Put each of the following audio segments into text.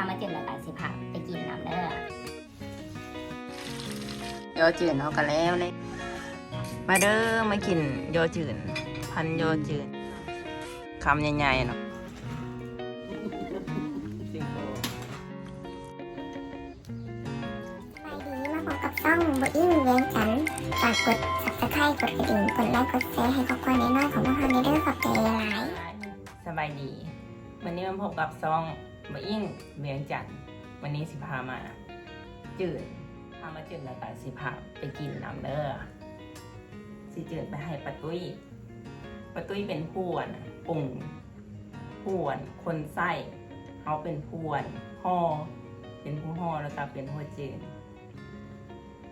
ถ้ามาจืดแล้วก็สิพาไปกินน้ำเด้อยอจืดเอากันแล้วเลยมาเด้อมากินยอจืดพันยอจืดคำใหญ่ๆเนาะไปดีมาพบกับช่องบอิ้งเวียงจันทร์ฝากกด subscribe กดกระดิ่งกดไลค์กดแชร์ให้ครอบครัวน้อยๆของพวกเราในเด้อขอบใจหลายสบายดี วันนี้มาพบกับซอง บะอิ่งเวียงจันวันนี้สิพามาจืดพามาจืดแล้วก็สิพาไปกินน้ำเด้อสิจืดไปให้ปะตุ้ยปะตุ้ยเป็นผู้อะปรุงผู้อะคนไส้เขาเป็นผู้อะห่อเป็นผู้ห่อแล้วก็เป็นผู้จืด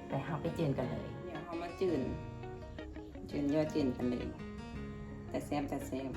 ไปเขาไปจืดกันเลยเดี๋ยวเขามาจืดจืดยอดจืดกันเลยแต่แซมแต่แซม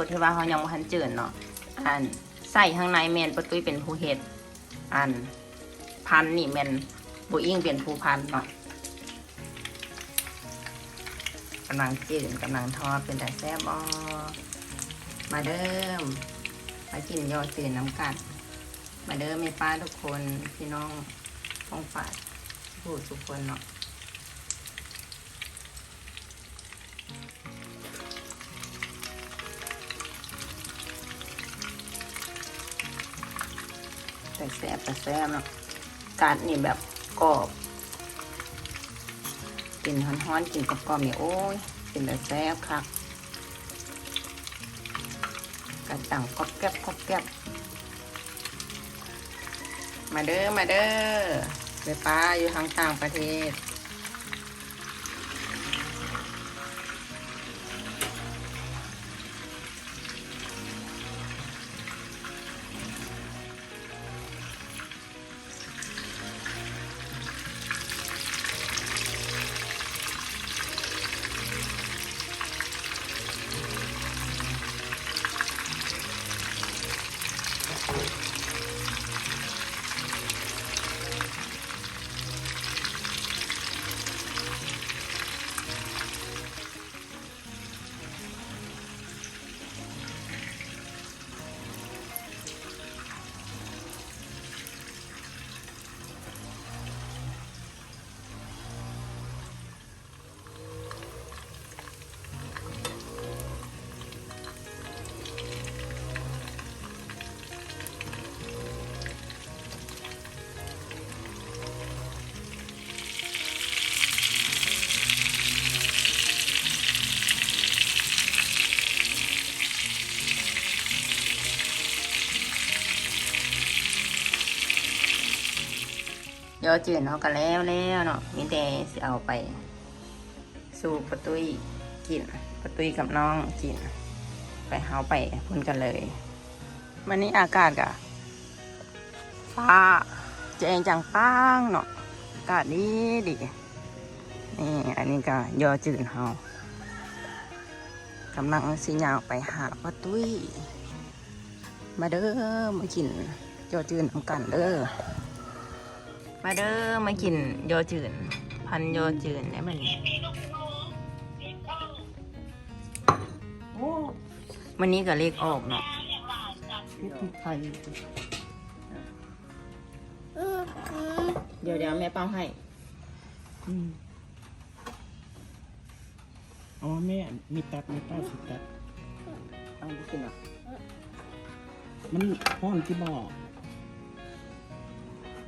ตัวที่ว่าเขายังบ่ทันเจือนเนาะอันใส่ข้างในแมนประตุ้ยเป็นผู้เฮ็ดอันพันนี่แมนบุอิงเป็นผู้พันเนาะกำลังจืดกำลังทอดเป็นแต่แซ่บอมาเดิมมากินยอดจืดน้ำกัด มาเดิมม่ป้าทุกคนพี่น้องท้องฝาดผู้ทุกคนเนาะ แต่แซ่บแต่แซ่บเนาะกาดนี่แบบกรอบกินฮ้อนๆกินกรอบๆเนี่ยโอ้ยกินแต่แซ่บครับกระต่างกรอบแก๊บกรอบแก๊บมาเด้อมาเด้อไปป้าอยู่ทางต่างประเทศ ยอจืดเขาก็แล้วแล้วเนาะมีแต่สิเอาไป สู่ประตุยกินประตุยกับน้องกิน ไปเฮาไปพุ่นกันเลยวันนี้อากาศกะฟ้าแจงจังป้างเนาะอากาศดีดีนี่อันนี้ก็ยอจืดเฮากำลังสิยาวไปหาป้าตุ้ยมาเด้อมากินโยจืนน้ำกันเด้อ มาเด้อมากินโยจืน พันโยจืนได้มันวันนี้ก็เลขออกเนาะไทยเดี๋ยวเดี๋ยวแม่เป้าให้อืมอ๋อแม่ มีตัดมีป้าสุดตัดเอาไปกินอะมันห้อนที่บอก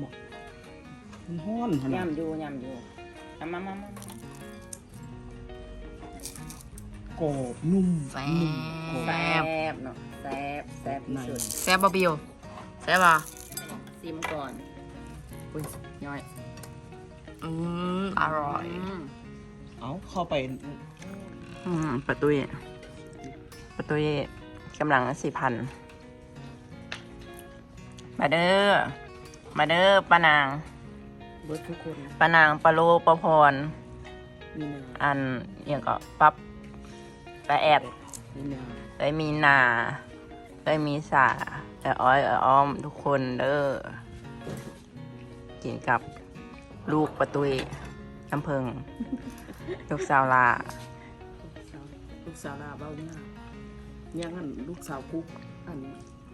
บอก มันห้อนขนาดยำอยู่ยำอยู่เอามามามา กรอบนุ่มแซ่นุ่มกรอบบแซ่บเนาะแซ่บแซ่บที่สุดแซ่บบะบิวแซ่บอะซิมก่อน อุ้ยย่อยอืมอร่อยเอาเข้าไปอืมประตุยประตุยกำลังสี่พันมาเด้อมาเด้อป้านาง เบิร์ดทุกคนป้านางปลาโลปลาพร มีนาอันเอียงก็ปั๊บปลาแอดมีนาได้มีนาได้มีสาแต่อ้อยแต่อ้อมทุกคนเด้อกินกับลูกประตุยน้ำเพิง ลูกสาวลา ลูกสาวลาเบ้าเนี่ยยังอันลูกสาวกุ๊กอัน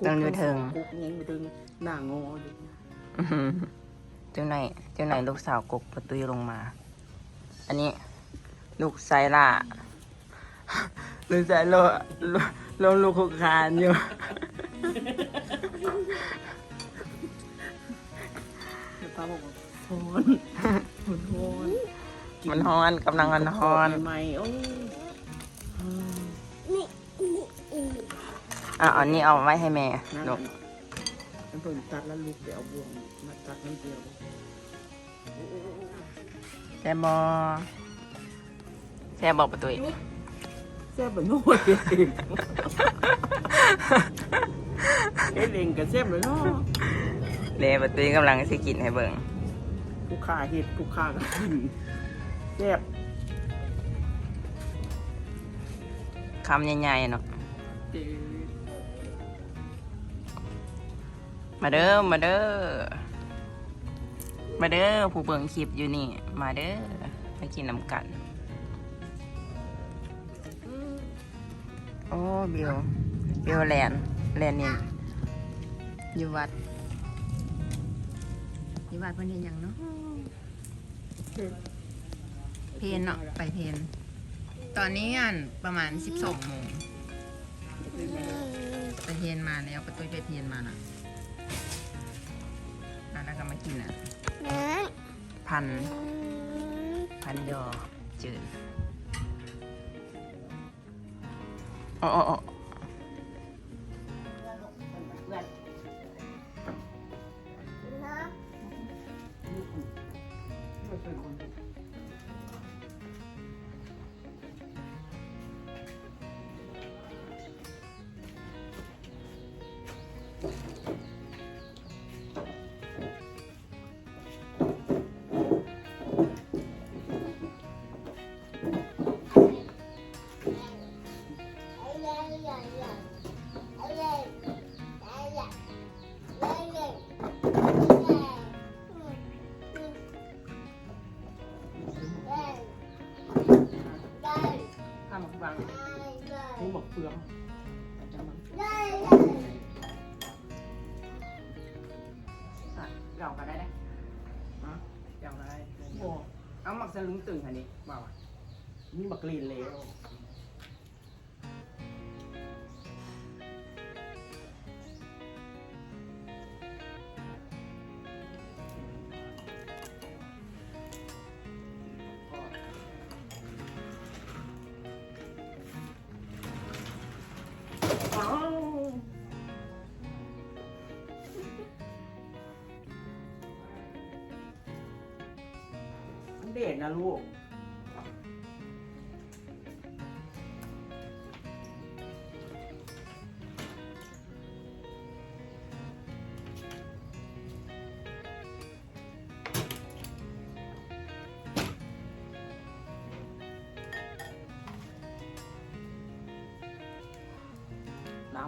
ตั้งอยู่เทิง กุ๊กยังอยู่เทิงหน้างออยู่ อื้อหือเจ้าไหน เจ้าไหนลูกสาวกกประตุยลงมา อันนี้ ลูกไซล่าลูกไซโลโลลงลูกคุกคานอยู่ เดี๋ยวป้าบอกว่าฮ้อนมันฮ้อนมันฮอนกำลังมันฮอนใหม่ๆโอ้ยอืมอะอันนี้เอาไว้ให้แม่นั่นลูก มันเพิ่งตัดแล้วลูกไปเอาบวงมาตัดนิดเดียว แซ่บบอแซ่บบอกประตุยแซ่บแบบโน้ตเองเอ็ดเองกับแซ่บเลยเนาะเลประตุยกำลังสิกินให้เบิ่งลูกค้าเห็ดลูกค้าก็กินแซ่บคำใหญ่ๆเนาะเจ๊มาเด้อมาเด้อ มาเด้อผู้เบิ่งคลิปอยู่นี่ มาเด้อมากินน้ำกัน โอ้บิวบิวแลนแลนนี่อยู่วัดอยู่วัดเพิ่นเฮ็ดหยังเนาะเพนเนาะไปเพนตอนนี้อันประมาณ12โมงไปเพนมาแล้วประตูไปเพนมาน่ะอะแล้วก็มากินอะ พัน พันยอจืดโอ้โอ้โอ้ สลึงตึงอันนี้บ่าวะนี่บักลีนแล้ว เด็ดนะลูก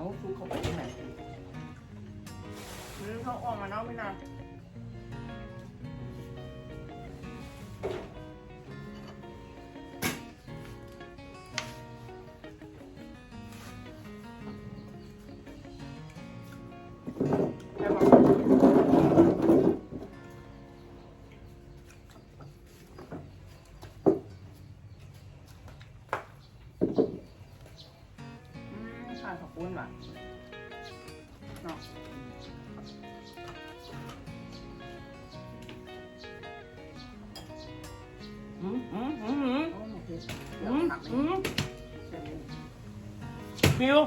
เอาคุกเข้าไปที่ไหนมันเขาออกมาเนาะพี่นาง ขาดขอบคุณว่ะเนาะอืมอืมอืมอืมโอ้โอเคอืมอืมแค่นี้ฟิว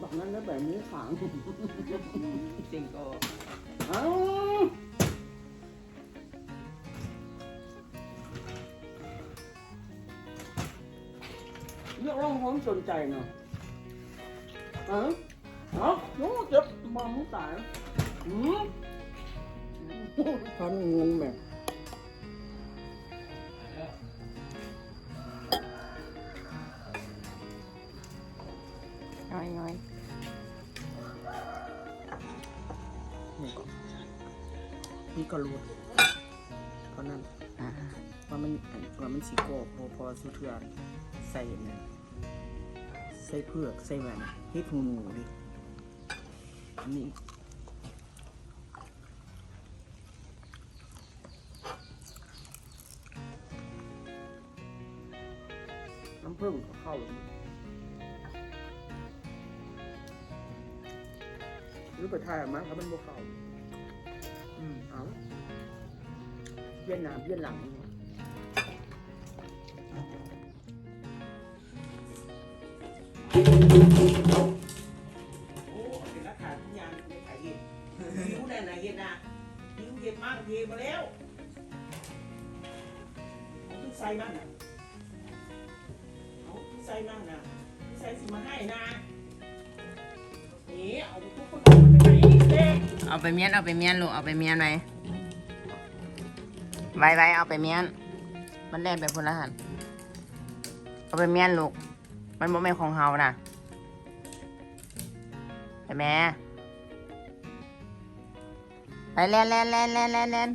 บอกนั้นแล้วแบบนี้ขังจริงก็เอ้าเรื่องร้องความสนใจเนาะเออเนาะโน้เจ็บมองตายอืมท่านงงแบบน้อยน้อยนี่ก็นี่ก็รู้เพราะนั้นอ่าว่ามันว่ามันสีโกบพอพอสุเทือนใส่แบบนั้นใส่เผือก ใส่แหวนเฮ็ดหูหนูดิอันนี้น้ำผึ้งก็เข้าลงหรือไปทายออกมาครับมันบ่เข้าอืมเอาเย็นหนาเย็นหลัง เห็ดมากเทมาแล้วเอาทุกใส่นั่นนะเอาทุกใส่นั่นนะทุกใส่สิมาให้นะนี่เอาทุกคนออาไปไหนเด็กเอาไปเมียนเอาไปเมียนลูกเอาไปเมียนไว้ไว้ไว้เอาไปเมียน มันแล่นไปพุ่นละหันเอาไปเมียนลูก มันบ่แม่นของเฮาน่ะไปแม่ ไปแล่นแล่นแล่นแล่นแล่นแล่น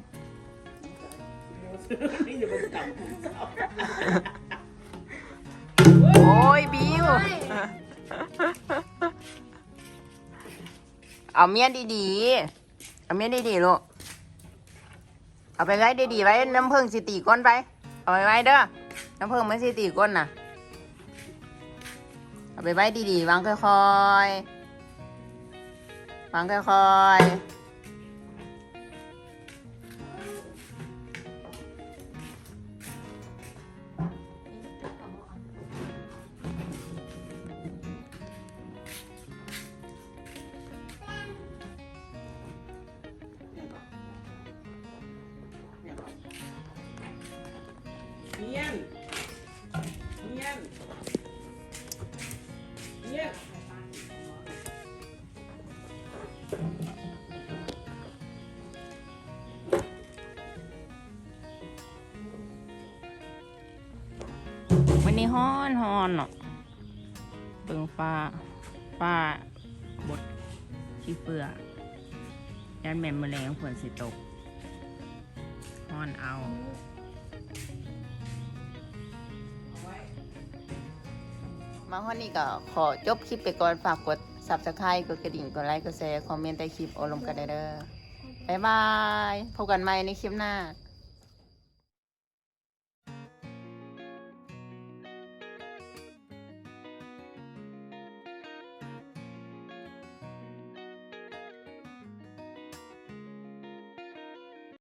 โอ้ยบิว เอาเมียนดีๆ เอาเมียนดีๆลูก เอาไปไว้ดีๆไว้น้ำผึ้งสิตีก้นไป เอาไปไว้เด้อ น้ำผึ้งไม่สิตีก้นน่ะ เอาไปไว้ดีๆวางค่อยๆวางค่อยๆ ฮ้อนฮ้อนเนาะเบิ่งฟ้า ฟ้าบดขี้เฟือยันแม่นแมลงฝนสิตกฮ้อนเอามาฮ้อนนี้ก็ขอจบคลิปไปก่อนฝากกด subscribe กดกระดิ่งกดไลค์กดแชร์คอมเมนต์ใต้คลิปโอลมกันได้เด้อบ๊ายบาย พบกันใหม่ในคลิปหน้า